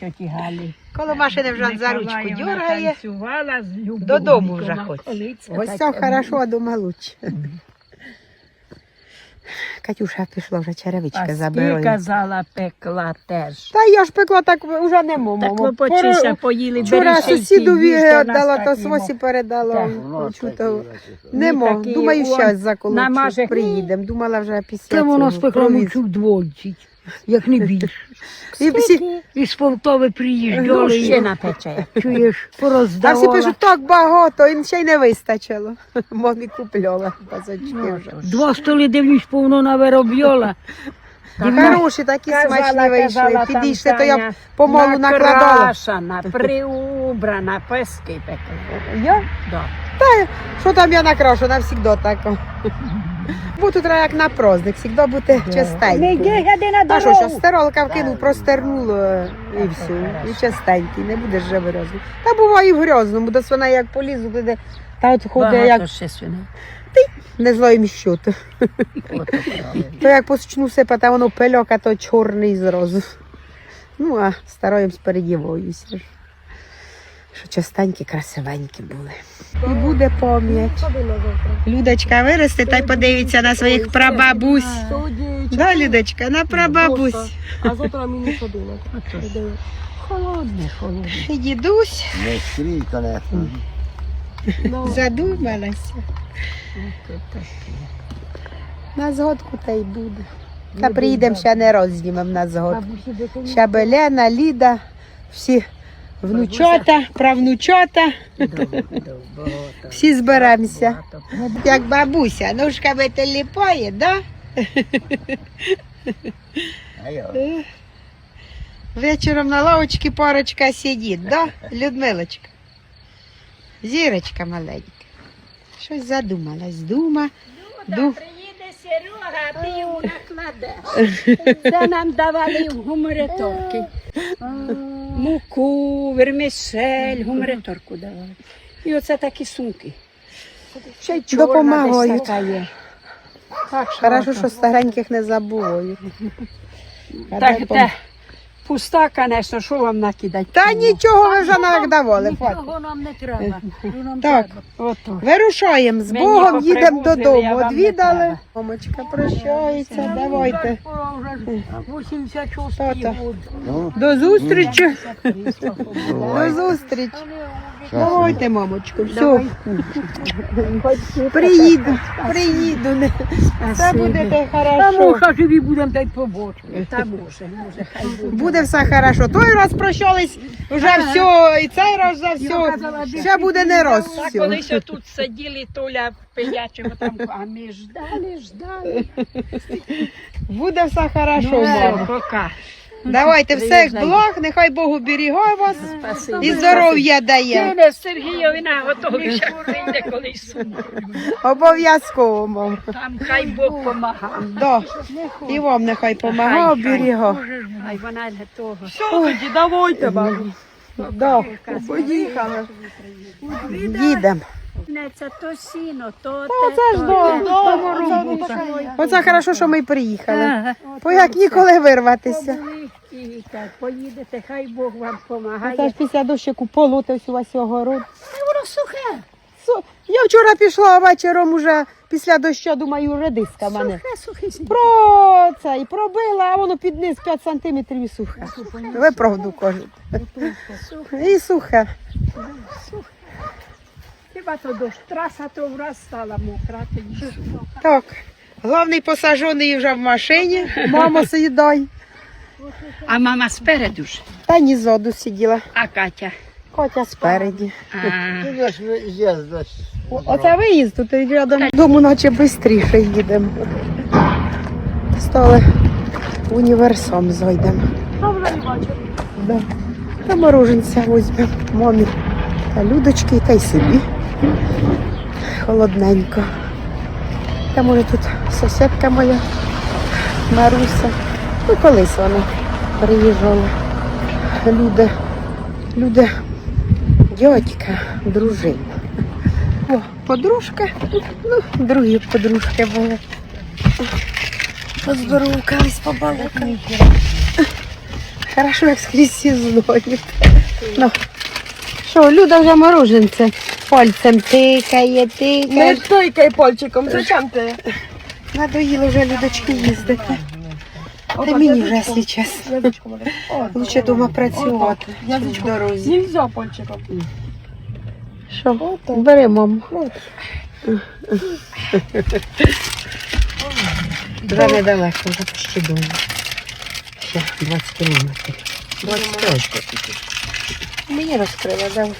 тьоті Галі. Коло машини вже за ручку дергає. танцювала з Любов'ю. Додому вже хоче. Ось це хорошо, а дома лучше. Катюша пішла вже черевички А забирає. казала, пекла теж. Та я ж пекла так вже не можу. Так клопочися, поїли, Вчора сусідові їжте, віддала, то такі, свосі передала. Хочу того. Нема. Думаю, щас заколочу. намаже- Приїдемо. Думала вже після Це воно провіз. мучу вдвоє, як не більше. І всі, Із Полтави приїжджали, Гущина пече. чуєш, а всі пороздавала. пишуть, так багато, і ще й не вистачило. Мамі купляла пазочки Ну, вже. Два столи дивлюсь, повно навиробляла. Хороші, такі смачні вийшли. Підійшли, то я помалу накладала. Накрашена, приубрана, пески пекла. Я? Да. Що там я накрашу, навсігда тако. Тут треба як на праздник, завжди бути Не йди, гляди на А що, що стиралка вкинув, простернуло і все. І чистенький, не будеш вже в грязному. Та буває і в грязному, до свина як полізу, туди, та от ходить як ще свиней. не злоїм щоту. Ото правильно. То як почну сипати, воно пельок, а то чорний зразу. Ну, а староєм сподіваюся. Що частенькі, красивенькі були. І буде пам'ять. Людочка виросте та й подивиться на своїх прабабусь. Да, Людочка, на прабабусь. А завтра мені ходила. Холодне, холодне. Дідусь Не скрій, конечно. задумалася. На згодку та й буде. Та приїдемо ще не раз знімемо на згодку. Ще Белена, Ліда, всі внучата, правнучата, всі зберемося. Як бабуся, ножками те ліпає, да? Вечором на лавочці парочка сидить, да? Людмилочка. Зірочка маленька. Щось задумалась. Дума. Ду... Приїде Серега, а ти йому накладеш. Це нам давали в гумореторки. Муку, вермішель, гумореторку давали. І оце такі сумки. Ще й чорна Допомагають. десь така є. Так, що Хорошо, що стареньких не. А Так, те, пуста, звісно, що вам накидати? Та нічого ви вже хватить. Нічого нам не треба. Що нам Так. треба? Ото. Вирушаємо з Мені Богом, їдемо я додому. вам не Одвідали. треба. Мамочка прощається, давайте. Пора вже 86 Тата. год. Ну, До зустрічі. До зустрічі. Давайте, мамочку, все. Приїду, приїду. не- Все буде те Та хорошо. муша живі будемо та й побочимо. Та може, може, хай буде. Буде все хорошо. Той раз прощались, вже все, і цей раз за все. Ще буде не раз Так все. колись тут сиділи, Толя пиячимо там, а ми ждали, ждали. Буде все хорошо, Ну, мама. пока. Давайте всіх благ, нехай Богу берігає вас і здоров'я дає. Кине Сергійовна готовіша прийде колись. Обов'язково, мам. Там хай Бог помагає. Да. І вам нехай помагає, оберігає. Хай вона для того. давайте, бабу. Да. Поїхали. Їдемо. Це то сіно, то Це те, ж то. Оце хорошо, що ми приїхали. Бо як ніколи вирватися. Так, поїдете, хай Бог вам допомагає. Це ж після дощику полотись у вас огород. Воно сухе, Су- Я вчора пішла а вечором уже після дощу, думаю, редиска в мене. сухе, сухе. Про це і пробила, а воно під низ 5 сантиметрів і сухе. Ви правду кажете. І сухе. То дощ, траса то враз стала мокра. то. Так. Головний посажений вже в машині. Мама сідай. А мама спереду ж, Та ні зоду сиділа. а Катя. Котя спереді. А, Ти ж з'їздиш. О- Оце виїзд тут і рядом дому, наче швидше їдемо. Стали в універсам зайдемо. Да. Та мороженця візьмемо мамі та людочки, та й собі. Холодненько. Та може тут сусідка моя Маруся. Ну, колись вона приїжджала. Люди, люди, дядька, дружина. О, подружка. Ну, другі подружки були. Поздоровкались, побалакали. Хорошо, як скрізь сезонів. Ну, що, Люда вже мороженце пальцем тикає, Не тикає. тикай пальчиком, зачем ти? Надоїло вже людочки їздити. Та мені вже, якщо чесно. О, Лучше дома працювати, чим в дорозі. Нельзя пальчиком. Що? Бери, мам. Вже недалеко, вже почти дома. Ще 20 кілометрів. 25. Мені розкрила, давай.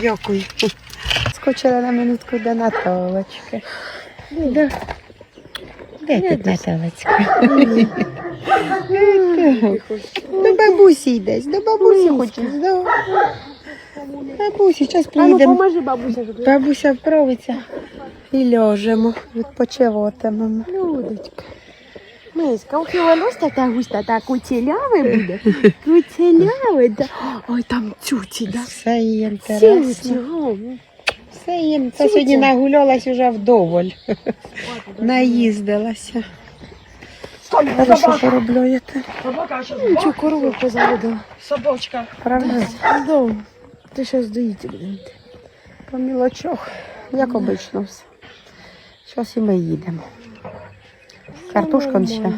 Дякую. Скочила на минутку до Наталочки. Де, де тут Наталочка? До бабусі йдеш, до бабусі хочеш, до бабусі, зараз приїдемо. поможи бабуся, Бабуся вправиться і ляжемо, відпочиватимемо. Людочка. Миська, ох, нос така густа, так куцеляве буде. Куцеляве, да. Ой, там цюці, да. Все їм Цюці, інтересно. о. Все їм. Це сьогодні нагулялась уже вдоволь. Наїздилася. Стой, що собака. поробляєте? Собака, що Нічого, корову позаводила. Собачка. Правда? Да. Ти що здоїти буде. По мілочох, як обично все. Щось і ми їдемо. Картошка ще.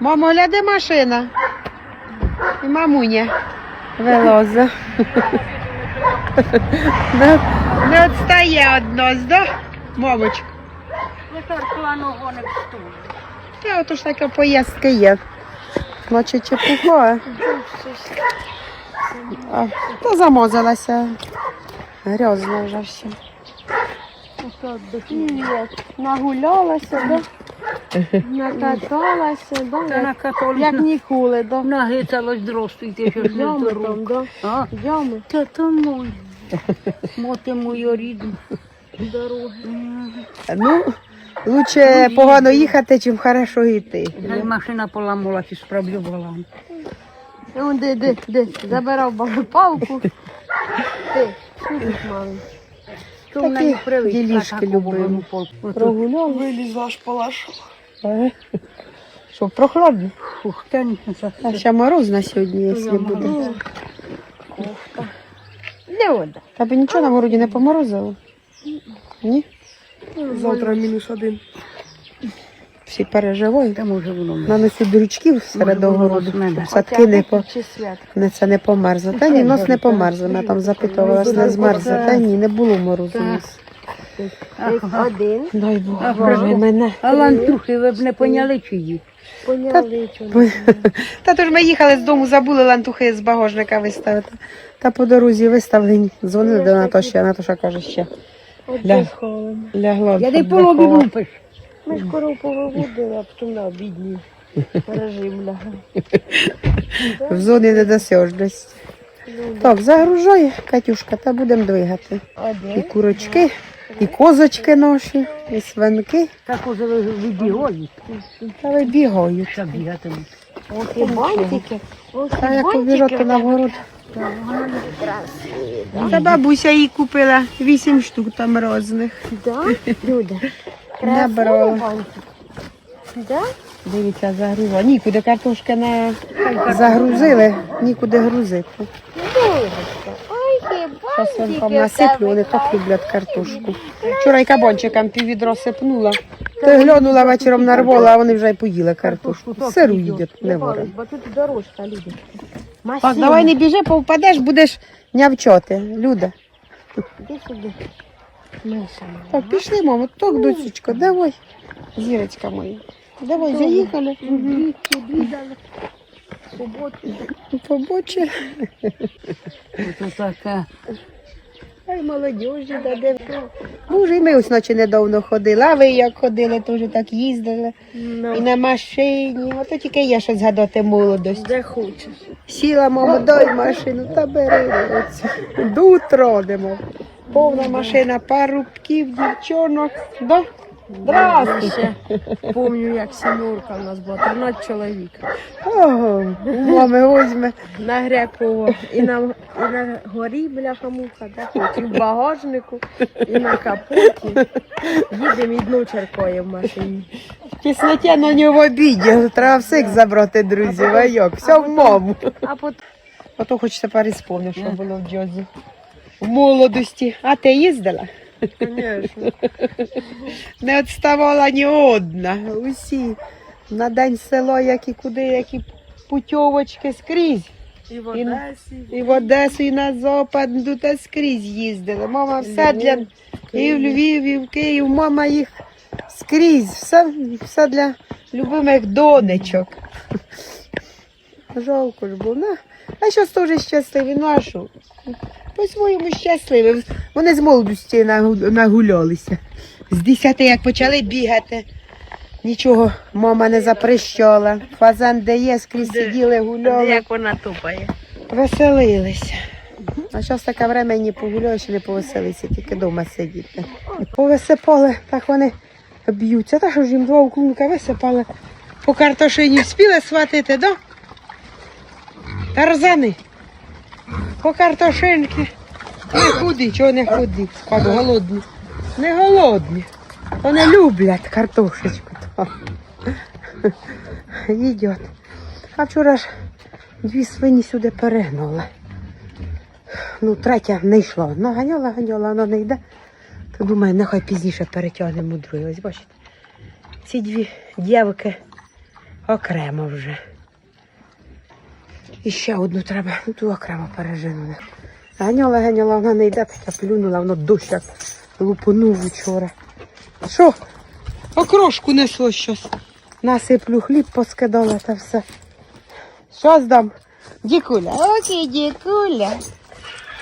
Мамо, ля, де машина? І мамуня вилоза. Не, не відстає од нас, да? Мамочка. Витерпла ногу не вступ. Та ото ж таке поїздки є. Значить, чепуха. А, та замазалася. Грязно вже все. Нагулялася, да? Накаталася, да? Як, як ніколи, да? нагицалось здростуйте, що Ями там, да? А, Ями. та то мой. Моти мою рідну. Дороги. Ну, лучше погано їхати, чим хорошо йти. Хай машина поламалась і справлювала. Он де, де, де, забирав бабу палку. Ти, сидиш маленький. То вона не привичка любимо. Прогуляв. виліз ваш палаш. Що, прохладно? Фух, та ні, А ще морозно сьогодні, якщо буде. маю. Де вода? Тебе нічого на городі не поморозило? Ні? Завтра мінус один. Всі переживають. Та може воно не. Нанесуть дрючків серед огороду. Садки не по. Не, це не померзло. Та ні, нас не померзло. Ми там запитувалися, не змерзло. Та ні, не було морозу. у нас. Один. Дай Бог, боже мене. А лантухи ви б не поняли чиї? Поняли, чого. Та то ж ми їхали з дому, забули лантухи з багажника виставити. Та по дорозі виставлені. Дзвонили до Наташі, а Наташа каже ще. Ля. Лягло. Я не полобі лупиш. Ми ж корову повиводили, а потім на обідні режим лягли. В зоні недосяжності. Так, загружай, Катюшка, та будемо двигати. І курочки, і козочки наші, і свинки. Так уже ви вибігають. Та вибігають. Та бігатимуть. Ось і бантики. Ось Та як побіжати бантики. на город. Та бабуся їй купила вісім штук там різних. Да? Люда. Набрала. Да? Дивіться, загрузила. Нікуди картошки не загрузили, нікуди грузити. Зараз хіба свинкам насиплю, вони так люблять картошку. Вчора й кабанчикам піввідро сипнула. Та глянула вечором нарвала, а вони вже й поїли картошку. Сиру їдять, не ворог. Бо тут дорожка, Люда. Так, давай не біжи, повпадеш, будеш нявчоти. Люда. Іди сюди. Так, пішли, мамо. Так, дочечко, давай. Зірочка моя. Давай, заїхали. Суботу. Побочі. Ото таке. Ай, молодіжі, даде. Боже, і ми ось ночі недавно ходили, а ви як ходили, теж так їздили. І на машині. Ото тільки я щось згадати молодость. Де хочеш. Сіла, мамо, дай машину та бери. До утра, Повна машина, парубків, дівчонок. Да? Здравствуйте. Помню, як сімерка у нас була, 13 чоловік. Ого, мами візьме. На Греково. І на, і на горі бляха муха, і в багажнику, і на капоті. Їдемо і дно в машині. В тісноті на нього в обіді. Треба всіх забрати, друзі, вайок. Все в маму. А потім Ото хоч тепер і спомню, що було в Джозі. В молодості. А ти їздила? Звісно. Не відставала ні одна. Усі. На день село, як і куди, які путьовочки скрізь. І в Одесі. І в Одесу, і на Запад, ну, та скрізь їздили. Мама все для і в Львів, і в Київ. Мама їх скрізь. Все, все для любимих донечок. Жалко ж було. Ну, а щось теж щасливі. Ну а що? По-своєму щасливі. Вони з молодості нагулялися. З десяти, як почали бігати. Нічого мама не запрещала. Фазан де є, скрізь сиділи, гуляли. Як вона тупає. Веселилися. А зараз таке время не погуляєш, не повеселися, тільки вдома сидіти. Повисипали, так вони б'ються. Та що ж їм два уклунка висипали. По картошині вспіли сватити, да? Тарзани. По картошинки. Не худі, чого не худі, спад голодні. Не голодні. Вони люблять картошечку. то. Їдять. А вчора ж Дві свині сюди перегнули. Ну, третя не йшла. Ну, ганяла, ганяла, вона не йде. То думаю, нехай пізніше перетягнемо другу. Ось бачите. Ці дві дівки окремо вже. І ще одну треба, ту окремо переженули. Ганяла, ганяла, вона не йде, така плюнула, воно дощ як лупонув вчора. Що? Окрошку несло щось. Насиплю хліб, поскидала та все. Що здам? Дікуля. Окей, дікуля.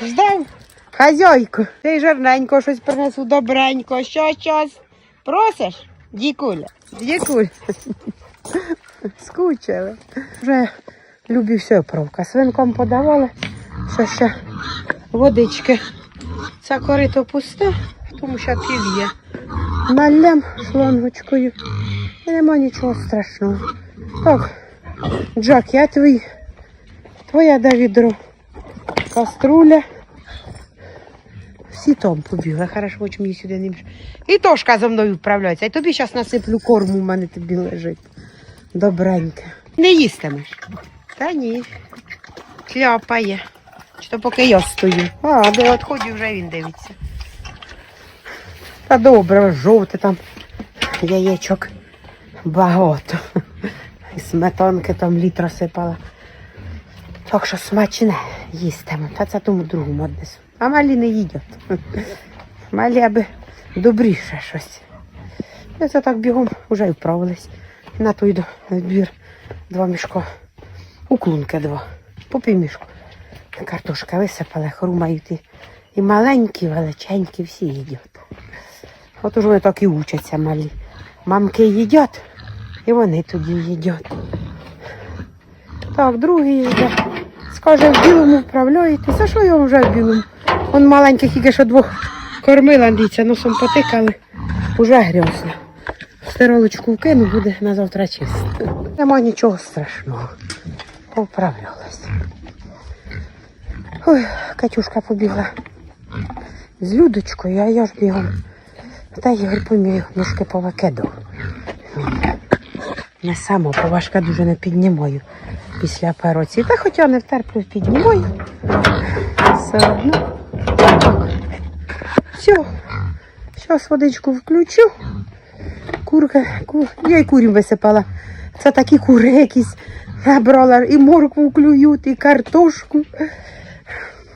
Ждем. Хазяйку. Ти жирненько щось принесу добренько. Що щось? Просиш? Дікуля. Дікуля. Скучили. Вже любі все провка. Свинком подавали. Що ще водички. Це корито пусте, тому що пів є. Наллям шлангочкою. Нема нічого страшного. Так. Джак, я твій. Твоя да відро. Каструля. Всі там побігли. Хорошо, хоч мені сюди не між. І тошка за мною вправляється. І тобі зараз насиплю корму, у мене тобі лежить. Добреньке. Не їстимеш? Та ні. Кляпає. Чи то поки я стою. А, де відходю, вже він дивиться. Та добре, жовте там яєчок багато. І сметанки там літра сипала. Так що смачне їстимо. Та це тому другому однесу. А малі не їдять. Малі аби добріше щось. І це так бігом вже й вправились. На той до збір два мішка. Уклунки два. По півмішку. Картошка висипали, хрумають. І, і маленькі, величенькі, всі їдять. От уже вони так і учаться малі. Мамки їдять, і вони тоді їдять. Так, другий йде. Скаже, в білому вправляєтесь. А що я вже в білому? Он маленьких тільки що двох кормила, дивіться, носом потикали. Уже грязно. Стиролочку вкину, буде на завтра чисто. Нема нічого страшного. Поправлялась. Ой, Катюшка побігла з Людочкою, а я ж бігом. Та Ігор помію, мішки повикидав. Не само, поважка дуже не піднімаю після операції. Та хоча не втерплю, піднімаю. Все одно. Все. Зараз водичку включу. Курка, ку... я й курям висипала. Це такі кури якісь набрала. І моркву клюють, і картошку.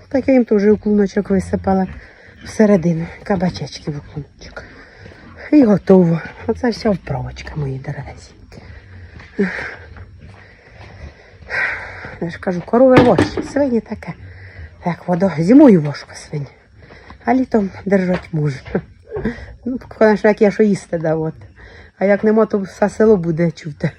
Так я їм теж уклуночок висипала всередину. Кабачечки в уклуночок. І готово. Оце все вправочка, мої дорогесенькі. Я ж кажу, корови вощі, свині таке. Як вода, зимою важко свині. А літом держать можна. Ну, звісно, як я що їсти давати. А як нема, то все село буде чути.